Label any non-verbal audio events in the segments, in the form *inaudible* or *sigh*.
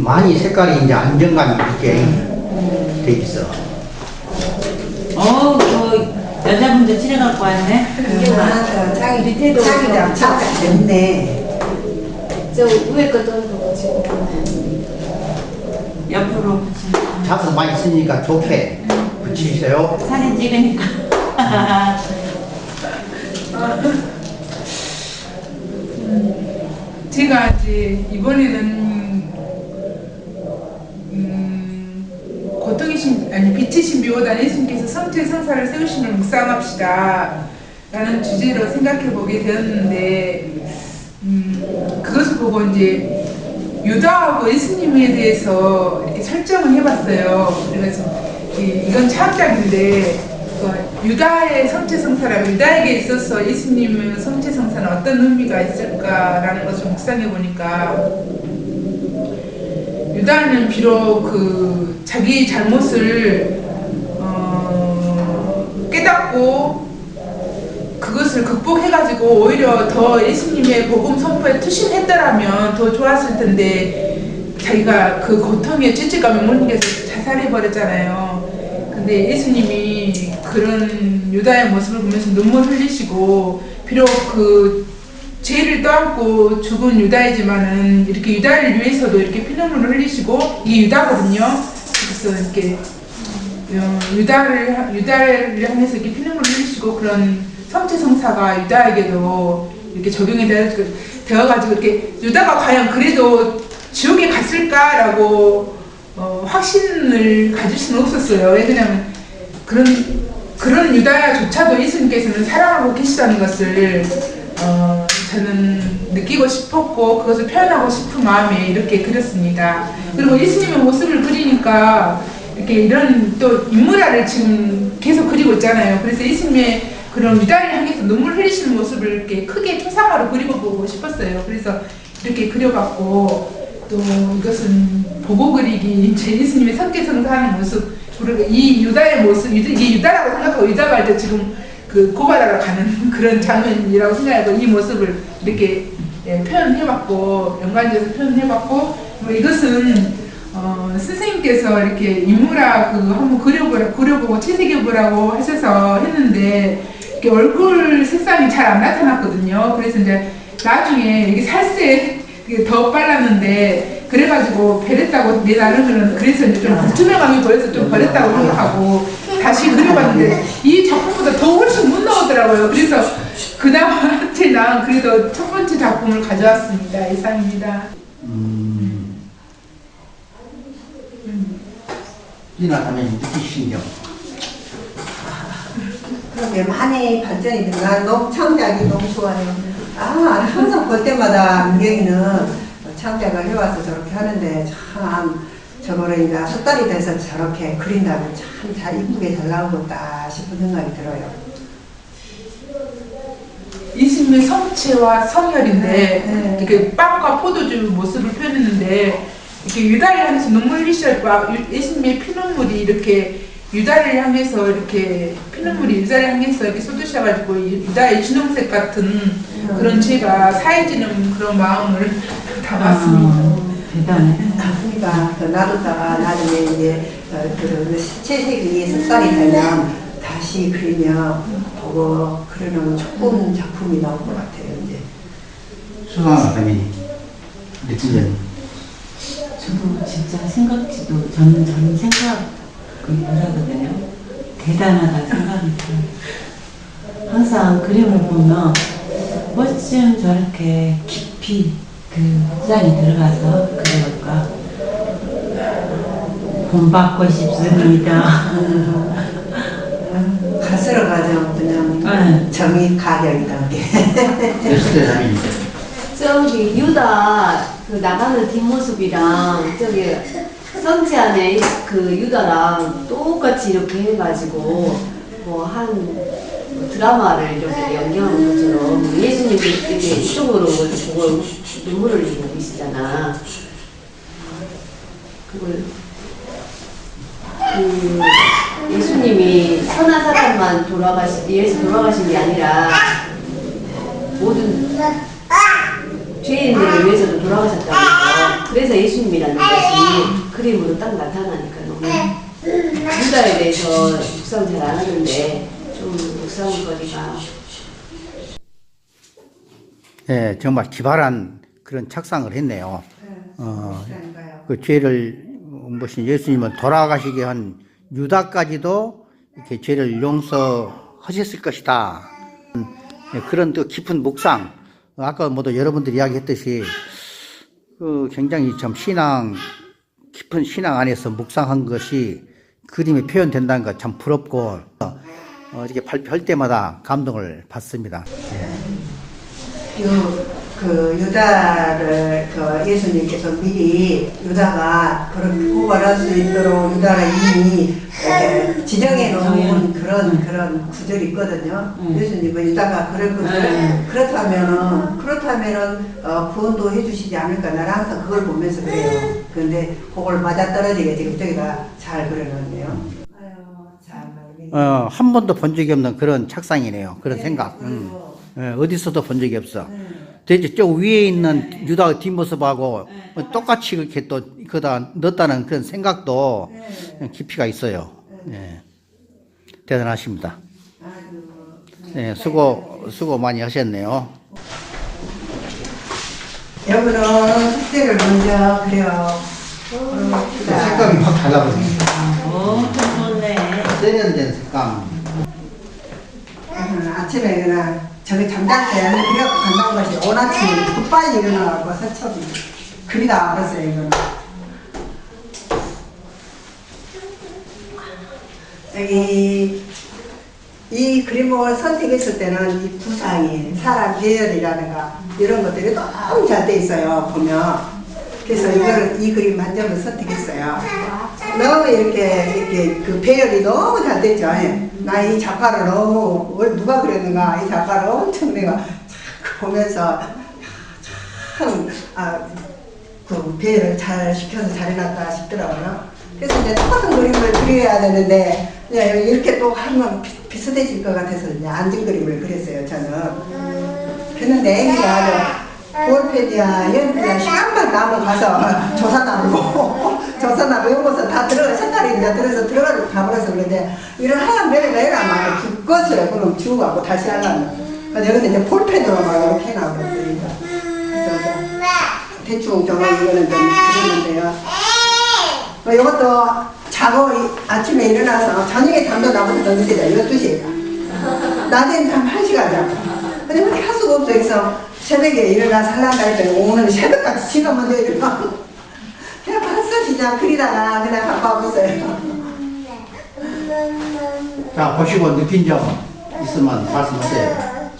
음, 많이 색깔이 이제 안정감이 있게 돼 있어. 어, 그 여자분들 칠해갖고 왔네. 이게 많아서 자기 밑에도 자기랑 자기가 됐네. 저 위에 것도 해보고 지금 옆으로 붙이면 자수 많이 쓰니까 좋게 붙이세요. 사진 찍으니까. *laughs* 제가 이제 이번에는 음, 고통이신 아니 빛이신 묘단 예수님께서 성체 성사를 세우심을 묵상합시다 라는 주제로 생각해 보게 되었는데 음, 그것을 보고 이제 유다하고 예수님에 대해서 이렇게 설정을 해봤어요. 그래서 이- 이건 차학작인데 그 유다의 성체성사라 유다에게 있어서 예수님의 성체성사는 어떤 의미가 있을까라는 것을 묵상해 보니까 유다는 비록 그 자기 잘못을 어, 깨닫고 그것을 극복해가지고 오히려 더 예수님의 복음 선포에 투신했더라면 더 좋았을 텐데 자기가 그 고통에 죄책감에 못 이겨서 자살해 버렸잖아요. 근데 예수님이 그런 유다의 모습을 보면서 눈물 흘리시고 비록 그 죄를 떠안고 죽은 유다이지만은 이렇게 유다를 위해서도 이렇게 피눈물을 흘리시고 이게 유다거든요. 그래서 이렇게 어, 유다를 유다를 향해서 이렇게 피눈물을 흘리시고 그런 성체 성사가 유다에게도 이렇게 적용이 되어- 되어가지고 이렇게 유다가 과연 그래도 지옥에 갔을까라고 어, 확신을 가질 수는 없었어요. 왜냐면 그런 그런 유다조차도 예수님께서는 사랑하고 계시다는 것을 어, 저는 느끼고 싶었고 그것을 표현하고 싶은 마음에 이렇게 그렸습니다. 그리고 예수님의 모습을 그리니까 이렇게 이런 또 인물화를 지금 계속 그리고 있잖아요. 그래서 예수님의 그런 유다를 향해서 눈물 흘리시는 모습을 이렇게 크게 초상화로 그리고 싶었어요. 그래서 이렇게 그려봤고 또 이것은 보고 그리기 이제 예수님의 성계성사하는 모습 그리고 이 유다의 모습 이게 유다라고 생각하고 유다가 이제 지금 그 고발하러 가는 *laughs* 그런 장면이라고 생각하고 이 모습을 이렇게 예, 표현해봤고 연관지어서 표현해봤고 뭐 이것은 어, 선생님께서 이렇게 인물화 그 한번 그려보라 그려보고 채색해보라고 하셔서 했는데 이렇게 얼굴 색상이 잘 안 나타났거든요. 그래서 이제 나중에 이게 살색 더 빨랐는데 그래가지고 베렸다고 내 나름으로는 그래서 이제 좀 불투명함이 보여서 좀 버렸다고 생각하고 다시 그려봤는데 이 작품보다 더 훨씬 못 나오더라고요. 그래서 그나마 제 나은 그래도 첫 번째 작품을 가져왔습니다. 이상입니다. 음, 지나가면 느끼신 경. 그런데 많이 발전이 된난 너무 창작이 너무 좋아요. 아 항상 볼 때마다 민경이는 창작을 해와서 저렇게 하는데 참 저거를 이제 석 달이 돼서 저렇게 그린다면 참 잘 이쁘게 잘 나오겠다 싶은 생각이 들어요. 예수님의 성체와 성혈인데 네. 이렇게 빵과 포도주 모습을 표현했는데 이렇게 유다를 향해서 눈물 흘리실 과 예수님의 피눈물이 이렇게 유다를 향해서 이렇게 피눈물이 유다를 향해서 이렇게 쏟으셔가지고 이 유다의 진홍색 같은 그런 죄가 사해지는 그런 마음을 담았습니다. 아, 대단해. 그러니까 그 놔뒀다가 나중에 이제 어, 그 채색이 습관이 되면 다시 그리며 보고 그러는 조금 작품이 나올 것 같아요 이제. 수상한 가면이 느낀 점이. 저도 진짜 생각지도 저는 저는 생각을 못하거든요. 대단하다 생각이 들어요. 항상 그림을 보면 어쩜 저렇게 깊이 그 묵상이 들어가서 그럴까 본받고 싶습니다. *laughs* 갈수록 가장 그냥 네. 정이 가격이다 게. 저기 유다 그 나가는 뒷모습이랑 저기 성체 안에 그 유다랑 똑같이 이렇게 해가지고 뭐한 드라마를 이렇게 연기하는 것처럼 예수님도 이렇게 이쪽으로 보고 눈물을 흘리고 계시잖아. 그걸 그 예수님이 선한 사람만 돌아가시 예수 돌아가신 게 아니라 모든 죄인들을 위해서도 돌아가셨다고 해서 그래서 예수님이라는 것이 그림으로 딱 나타나니까 너무 유다에 대해서 묵상 잘 안 하는데 좀 묵상을 거리가 예, 정말 기발한 그런 착상을 했네요. 어, 그러니까요. 그 죄를 무슨 예수님은 돌아가시게 한 유다까지도 이렇게 죄를 용서하셨을 것이다. 예, 그런 또 깊은 묵상. 아까 모두 여러분들이 이야기했듯이 그 굉장히 참 신앙 깊은 신앙 안에서 묵상한 것이 그림에 표현된다는 것 참 부럽고 어, 이렇게 발표할 때마다 감동을 받습니다. 유, 그 유다를 그 예수님께서 미리 유다가 그런 구걸할 수 있도록 유다가 이미 이렇게 지정해 놓은 그런 그런 구절이 있거든요. 음. 예수님은 유다가 그럴 것을 음. 그렇다면은 그렇다면은 어, 구원도 해주시지 않을까 나는 항상 그걸 보면서 그래요. 그런데 그걸 맞아 떨어지게 지금 저기가 잘 그려놨네요. 어, 한 번도 본 적이 없는 그런 착상이네요. 그런 네, 생각. 음. 그리고 예, 어디서도 본 적이 없어. 네. 대체 저 위에 있는 유다의 뒷모습하고 똑같이 그렇게 또 그다 넣었다는 그런 생각도 네. 깊이가 있어요. 예. 대단하십니다. 예, 수고 수고 많이 하셨네요. 여러분은 숙제를 먼저 그래요. 색감이 확 달라버리네. 엄청 좋네. 세련된 색감. 아침에 일어나 저기 잠잘 때 그래갖고 간다는 것이 오늘 아침에 급 빨리 일어나고 서초이 그리 다 알았어요 이거는. 여기 이 그림을 선택했을 때는 이 구상이 사람 계열이라든가 이런 것들이 너무 잘 돼 있어요 보면 그래서 이거를 이 그림 한 점을 선택했어요. 너무 이렇게 이렇게 그 배열이 너무 잘 됐죠? 나 이 작가를 너무 뭘 누가 그렸는가? 이 작가를 엄청 내가 자꾸 보면서 참아그 배열을 잘 시켜서 잘 해놨다 싶더라고요. 그래서 이제 똑같은 그림을 그려야 되는데 그냥 이렇게 또 하면 비- 비슷해질 것 같아서 이제 앉은 그림을 그렸어요 저는. 그런데 애기가 볼펜이야. 연필이야 시간만 나면 가서 조사나무고 조사나무 연구소 다 들어가 색깔이 이제 들어서 들어가서 가버려서 그런데 이런 하얀 별이가 얘가 막 죽었어요 그럼 하고 다시 하려면. 그래서 여기서 이제 볼펜으로 막 이렇게 그래서 이제 대충 저거 이거는 좀 그렸는데요. 어, 이것도 자고 이- 아침에 일어나서 저녁에 잠도 늦게 자요. 12시에. 낮에는 한 1시간 자고 근데 어떻게 할 수가 없어 그래서 새벽에 일어나서 하려고 했더니 오늘 새벽까지 지가 먼저 일어나 그냥 벌써 진짜 그리다가 그냥 갖고 와고 있어요. 자 보시고 느낀 점 있으면 말씀하세요.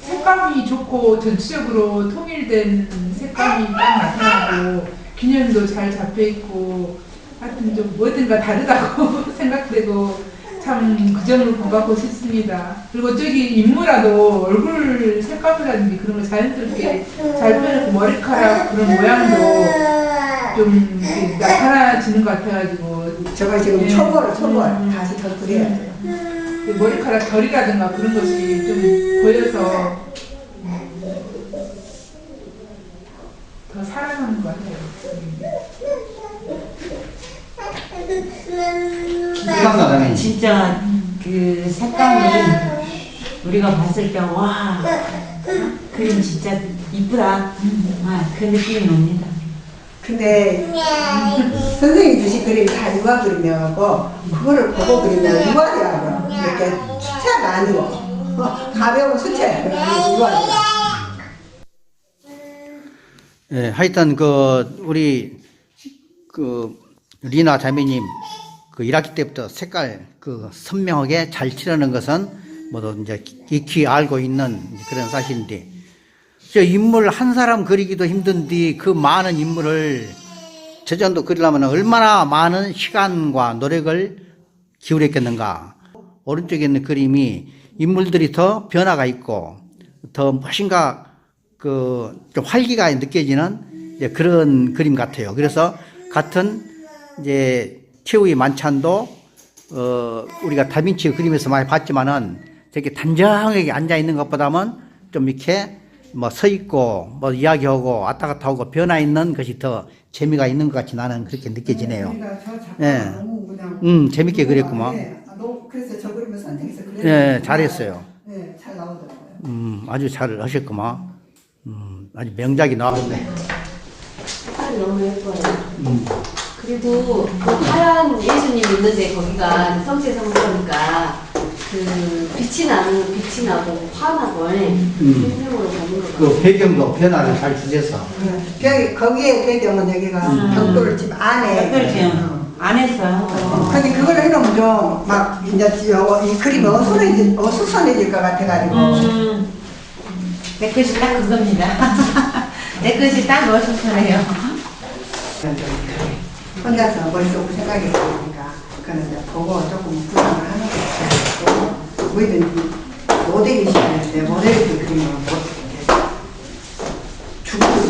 색감이 좋고 전체적으로 통일된 색감이 딱 나타나고 균형도 잘 잡혀 있고 하여튼 좀 뭐든가 다르다고 *laughs* 생각되고 참 그 점을 본받고 싶습니다. 그리고 저기 인물라도 얼굴 색감이라든지 그런 걸 자연스럽게 잘 표현했고 머리카락 그런 모양도 좀 이렇게 나타나지는 것 같아가지고 저거 지금 네. 초벌 초벌 음. 다시 더 그려야 돼요 그 머리카락 결이라든가 그런 것이 좀 보여서 더 살아가는 것 같아요. 감사합니다. 진짜 그 색감이 우리가 봤을 때 와 그림 진짜 이쁘다. 아, 그 느낌이 옵니다. 근데 선생님 주신 그림이 다 유화 그림이어갖고 그거를 보고 그리면 유화더라고요 이렇게 수채가 아니고 어, 가벼운 수채 유화더라고요 예, 하여튼 그 우리 그 리나 자매님 그 1학기 때부터 색깔 그 선명하게 잘 칠하는 것은 모두 이제 익히 알고 있는 그런 사실인데 저 인물 한 사람 그리기도 힘든데 그 많은 인물을 저 정도 그리려면 얼마나 많은 시간과 노력을 기울였겠는가. 오른쪽에 있는 그림이 인물들이 더 변화가 있고 더 무엇인가 그 좀 활기가 느껴지는 그런 그림 같아요. 그래서 같은 이제 최후의 만찬도 어 우리가 다빈치 그림에서 많이 봤지만은 되게 단정하게 앉아 있는 것보다는 좀 이렇게 뭐 서 있고 뭐 이야기하고 왔다 갔다 하고 변화 있는 것이 더 재미가 있는 것 같이 나는 그렇게 느껴지네요. 그러니까 저 작가 예. 그냥 음, 재밌게 그렸구만. 네, 아, 너무 그래서 저 그림을 선택해서 그렸는데 예, 잘했어요. 네, 잘 나오더라고요. 음, 아주 잘 하셨구만. 음, 아주 명작이 나왔네. 색깔이 너무 예뻐요. 그리고 그 하얀 예수님 있는데 거기가 성체 성소니까 그 빛이 나는 빛이 나고 화나고 가는 거 그 배경도 변화를 잘 주셔서. 벽 거기에 배경은 여기가 벽돌 집 안에 벽돌 지금 안 했어요. 근데 그걸 해놓으면 좀 막 이제 저- 이 그림이 어수선해질, 어수선해질 것 같아가지고 음, 내 것이 딱 그겁니다. *laughs* 내 것이 딱 어수선해요. *laughs* 혼자서 머릿속으로 생각이 있으니까 그는 이제 보고 조금 구상을 하는 거죠. 우리는 모델이 시키는데 모델이 그림을 못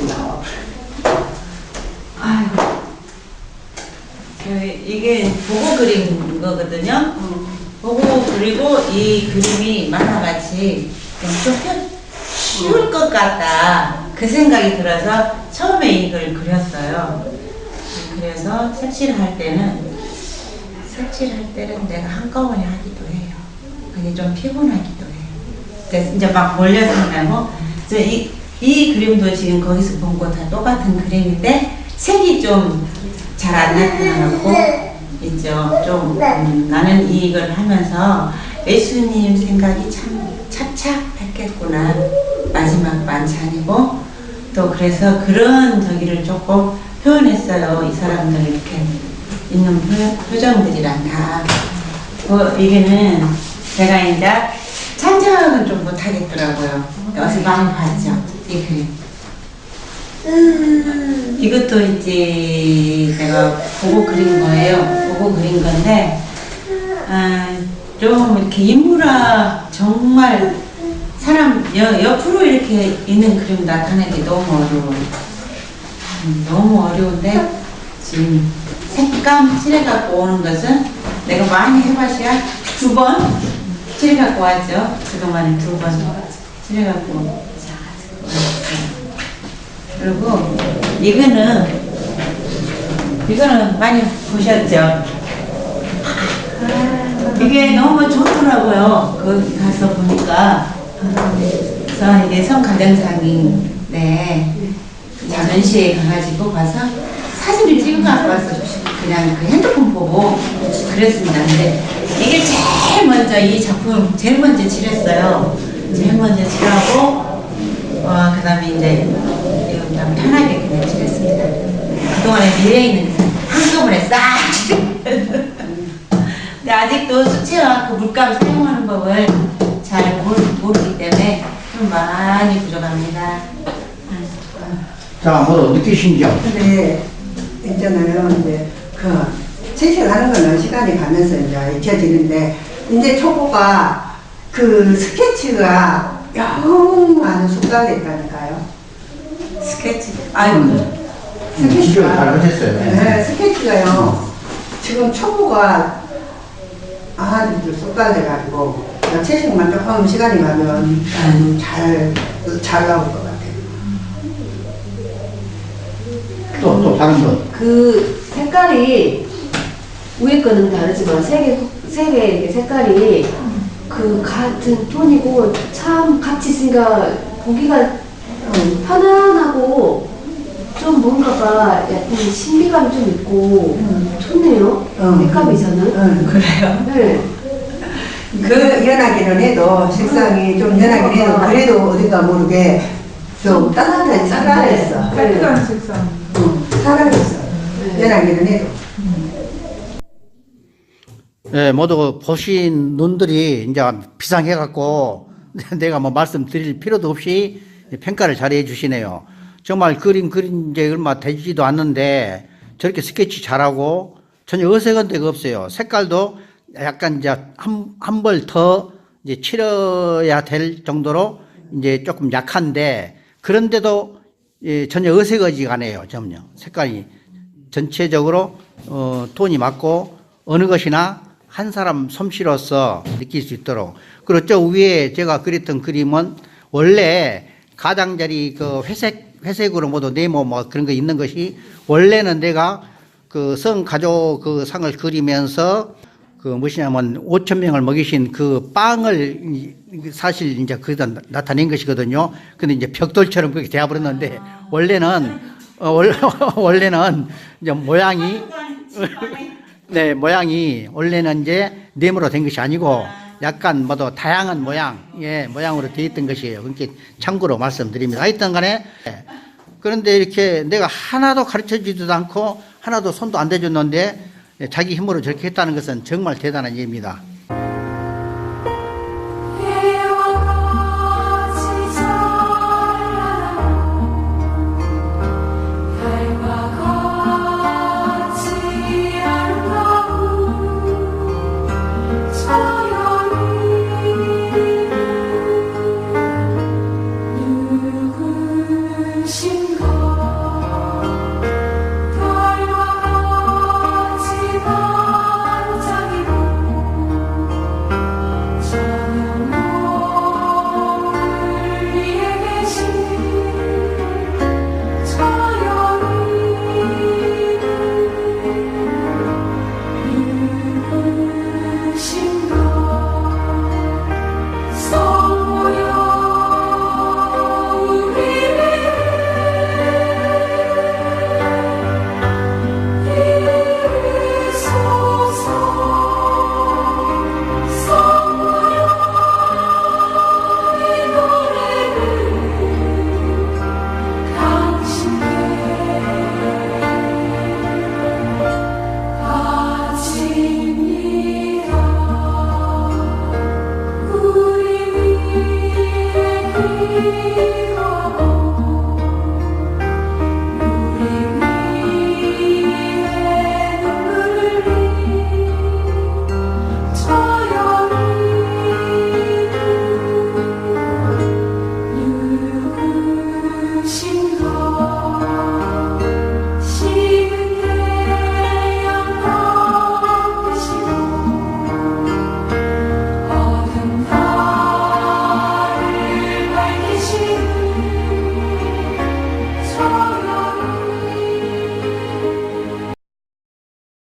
나와. 그 이게 보고 그린 거거든요. 보고 그리고 이 그림이 만화같이 좀 펴- 쉬울 것 같다. 그 생각이 들어서 처음에 이걸 그렸어요. 색칠을 할 때는 색칠할 때는 내가 한꺼번에 하기도 해요. 그게 좀 피곤하기도 해요. 그래서 이제 막 몰려서 하고 그래서 이, 이 그림도 지금 거기서 본 거 다 똑같은 그림인데 색이 좀 잘 안 나타나고 있죠. 좀 음, 나는 이걸 하면서 예수님 생각이 참 착착했겠구나 마지막 만찬이고 또 그래서 그런 저기를 조금 표현했어요. 이 사람들 이렇게 있는 표, 표정들이랑 다. 어, 이게는 제가 이제 찬정은 좀 못하겠더라고요. 어디서 많이 봤죠. 이 그림. 이것도 이제 제가 보고 그린 거예요. 보고 그린 건데, 아, 좀 이렇게 인물화 정말 사람 여, 옆으로 이렇게 있는 그림 나타내기 너무 어려워요. 음, 너무 어려운데, 지금 색감 칠해 갖고 오는 것은 내가 많이 해봐야 두 번 칠해 갖고 왔죠. 그동안에 두 번 칠해 갖고 왔어요. 그리고 이거는 이거는 많이 보셨죠? 이게 너무 좋더라고요. 거기 가서 보니까 그래서 이게 성가정상이 네 자전시에 가가지고 가서 사진을 찍어 갖고 와서 그냥 그 핸드폰 보고 그랬습니다. 근데 이게 제일 먼저 이 작품 제일 먼저 칠했어요. 제일 먼저 칠하고 어, 그 다음에 이제, 편하게 그냥 칠했습니다. 그동안에 미래에 있는 한꺼번에 싹! 근데 아직도 수채화 그 물감 사용하는 법을 잘 모르, 모르기 때문에 좀 많이 부족합니다. 음. 자, 뭐 느끼신지요? 근데 있잖아요. 이제 그 채색하는 거는 시간이 가면서 이제 익혀지는데 이제 초보가 그 스케치가 영 아주 숙달돼 있다니까요. 스케치. 아이고. 음, 잘 하셨어요. 네, 스케치가요. 지금 초보가 아주 숙달돼가지고 채색만 조금 시간이 가면 잘, 잘것 또, 또 다른 것. 그 색깔이 위에 거는 다르지만 색의 색의 이렇게 색깔이 그 같은 톤이고 참 같이 있으니까 보기가 음, 편안하고 좀 뭔가가 약간 신비감이 좀 있고 좋네요. 음. 색감이 저는. 응. 그래요? 네. 그 연하기는 해도 색상이 좀 연하긴 해도 그래도 어딘가 모르게 좀 따뜻하게 살아있어. 깔끔한 색상. 응, 살아있어. 연하기는 해도. 예, 모두 보신 눈들이 이제 비상해갖고 *laughs* 내가 뭐 말씀드릴 필요도 없이 평가를 잘 해 주시네요. 정말 그림 그린 지 얼마 되지도 않는데 저렇게 스케치 잘하고 전혀 어색한 데가 없어요. 색깔도 약간 이제 한, 한 벌 더 이제 칠해야 될 정도로 이제 조금 약한데 그런데도 예, 전혀 어색하지가 않아요. 전혀. 색깔이 전체적으로 어, 톤이 맞고 어느 것이나 한 사람 솜씨로서 느낄 수 있도록 그리고 저 위에 제가 그렸던 그림은 원래 가장자리 그 회색 회색으로 모두 네모 뭐 그런 거 있는 것이 원래는 내가 그 성 가족 그 상을 그리면서 그 무엇이냐면 5천 명을 먹이신 그 빵을 이- 사실 이제 거기다 나- 나타낸 것이거든요. 근데 이제 벽돌처럼 그렇게 되어버렸는데 원래는 어, 원- *laughs* 원래는 이제 모양이 *laughs* 네 모양이 원래는 이제 네모로 된 것이 아니고 약간 뭐도 다양한 모양 예 모양으로 되어 있던 것이에요. 그렇게 참고로 말씀드립니다. 하여튼간에 예. 그런데 이렇게 내가 하나도 가르쳐 주지도 않고 하나도 손도 안 대줬는데 예, 자기 힘으로 저렇게 했다는 것은 정말 대단한 일입니다.